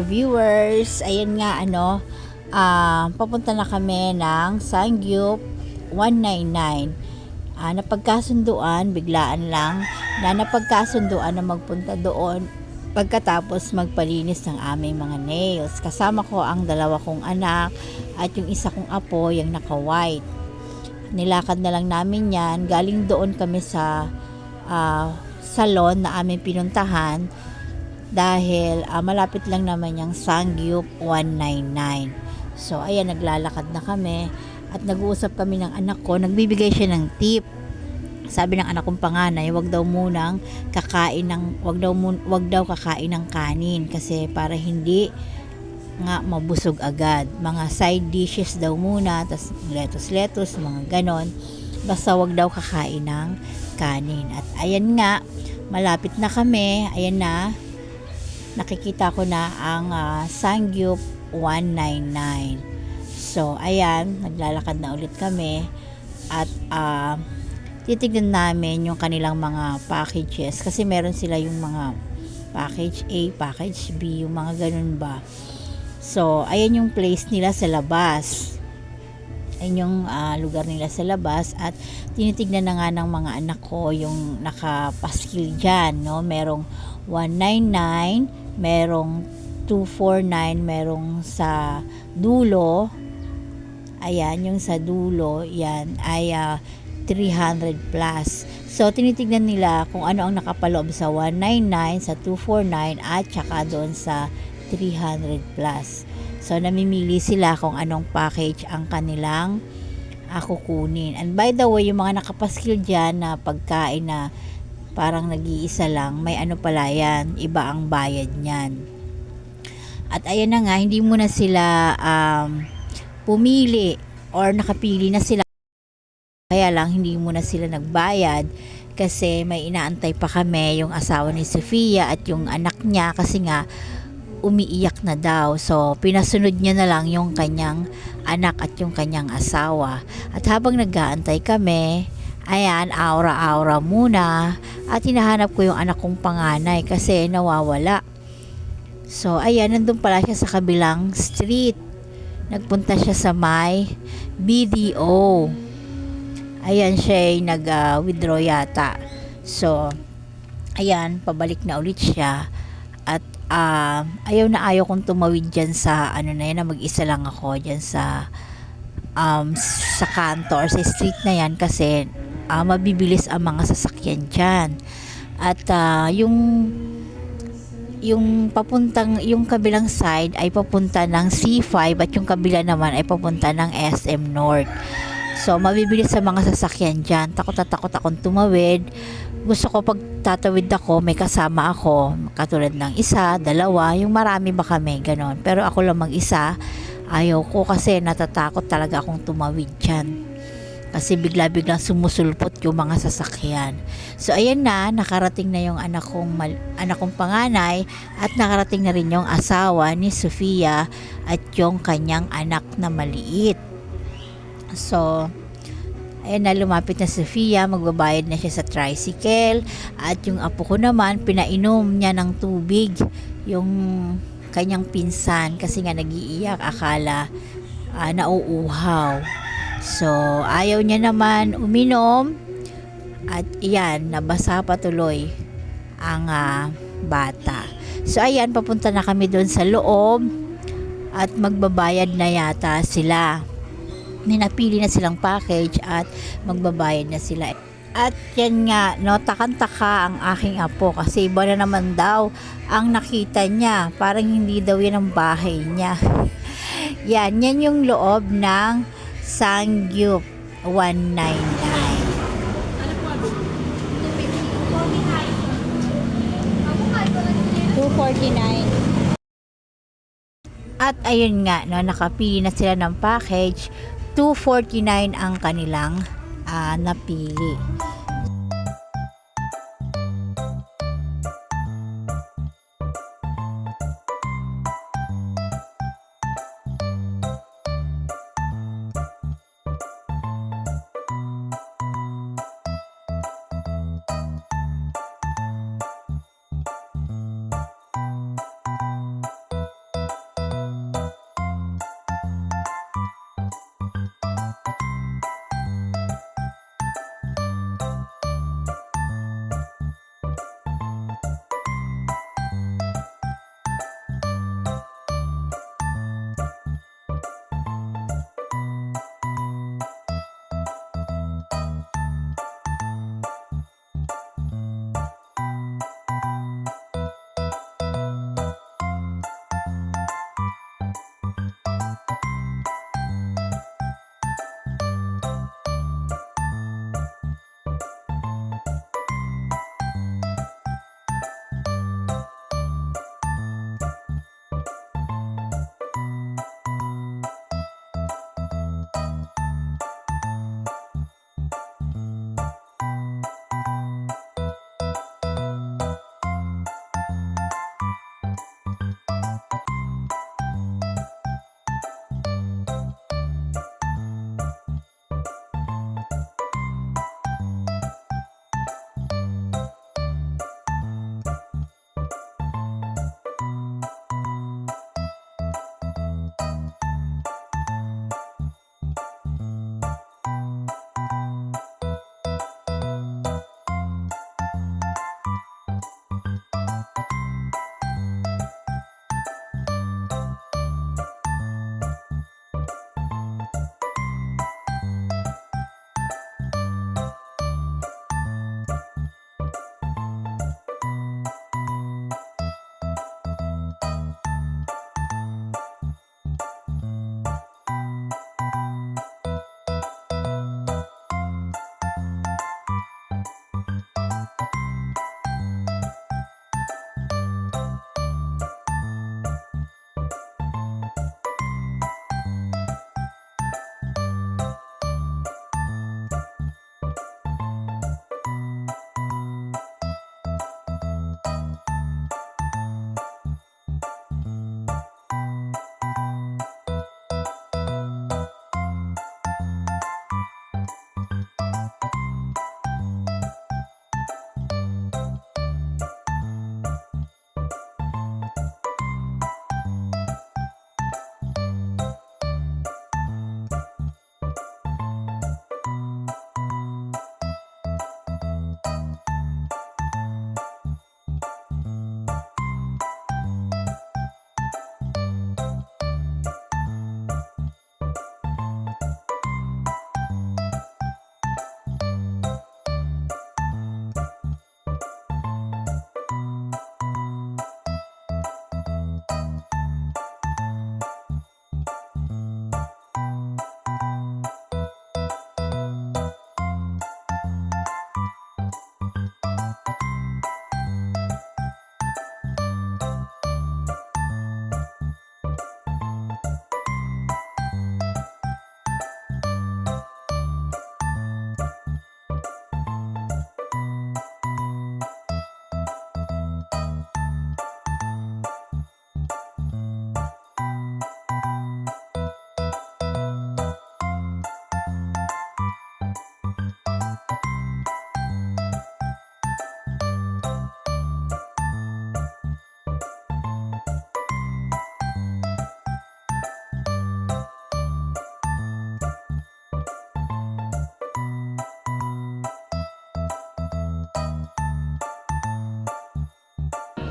viewers, ayan nga ano, ah, papunta na kami ng Sangyup 199. Ah, napagkasunduan, biglaan lang, na napagkasunduan na magpunta doon pagkatapos magpalinis ng aming mga nails. Kasama ko ang dalawa kong anak at yung isa kong apo, yung naka-white. Nilakad na lang namin yan. Galing doon kami sa ah, salon na aming pinuntahan dahil ah, malapit lang naman yung Sangyup 199. So, ayan, naglalakad na kami at nag-uusap kami ng anak ko. Nagbibigay siya ng tip. Sabi ng anak kong panganay, wag daw munang kakain ng wag daw mun, wag daw kakain ng kanin kasi para hindi nga mabusog agad. Mga side dishes daw muna, tas lettuce-lettuce, mga ganon. Basta wag daw kakain ng kanin. At ayan nga, malapit na kami. Ayan na, nakikita ko na ang ah, Sangyup 199. So, ayan, naglalakad na ulit kami at ah, titignan namin yung kanilang mga packages kasi meron sila yung mga package A, package B, yung mga ganun ba. So, ayan yung place nila sa labas. Ayan yung ah, lugar nila sa labas at tinitignan na nga ng mga anak ko yung nakapaskil dyan, no? Merong 199, merong 249, merong sa dulo. Ayan, yung sa dulo, yan ay ah, 300 plus. So, tinitignan nila kung ano ang nakapaloob sa 199, sa 249, at saka doon sa 300 plus. So, namimili sila kung anong package ang kanilang ah, kukunin. And by the way, yung mga nakapaskil dyan na pagkain na parang nag-iisa lang, may ano pala yan, iba ang bayad niyan. At ayan na nga, hindi mo na sila um, pumili or nakapili na sila. Kaya lang, hindi mo na sila nagbayad kasi may inaantay pa kami yung asawa ni Sofia at yung anak niya kasi nga umiiyak na daw. So, pinasunod niya na lang yung kanyang anak at yung kanyang asawa. At habang nag-aantay kami, ayan, aura-aura muna. At hinahanap ko yung anak kong panganay kasi nawawala. So, ayan, nandun pala siya sa kabilang street. Nagpunta siya sa may BDO. Ayan, siya ay nag-withdraw yata. So, ayan, pabalik na ulit siya. At ah, ayaw na ayaw kong tumawid dyan sa, ano na yan, na mag-isa lang ako dyan sa, um, sa kanto or sa street na yan kasi ah, mabibilis ang mga sasakyan dyan. At ah, yung yung papuntang yung kabilang side ay papunta ng C5 at yung kabila naman ay papunta ng SM North. So, mabibilis sa mga sasakyan dyan. Takot na takot akong tumawid. Gusto ko pag tatawid ako, may kasama ako. Katulad ng isa, dalawa, yung marami ba kami, ganon. Pero ako lang mag-isa, ayaw ko kasi natatakot talaga akong tumawid dyan. Kasi bigla-biglang sumusulpot yung mga sasakyan. So, ayan na, nakarating na yung anak kong, mal- anak kong panganay at nakarating na rin yung asawa ni Sofia at yung kanyang anak na maliit. So, ayun na lumapit na si Sofia, magbabayad na siya sa tricycle at yung apo ko naman, pinainom niya ng tubig yung kanyang pinsan kasi nga nagiiyak akala ah, nauuhaw. So, ayaw niya naman uminom at iyan, nabasa pa tuloy ang ah, bata. So, ayan, papunta na kami doon sa loob at magbabayad na yata sila may napili na silang package at magbabayad na sila. At yan nga, no, takang-taka ang aking apo kasi iba na naman daw ang nakita niya. Parang hindi daw yan ang bahay niya. yan, yan yung loob ng Sangyup 199. 249. At ayun nga, no, nakapili na sila ng package. 249 ang kanilang ah, napili.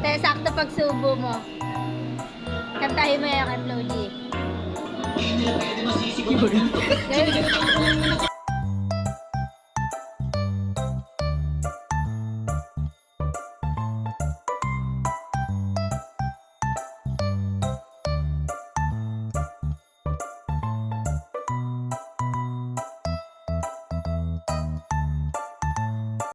Kaya sakto pagsubo mo. Kantahin mo yan kay Flo G. Gawin-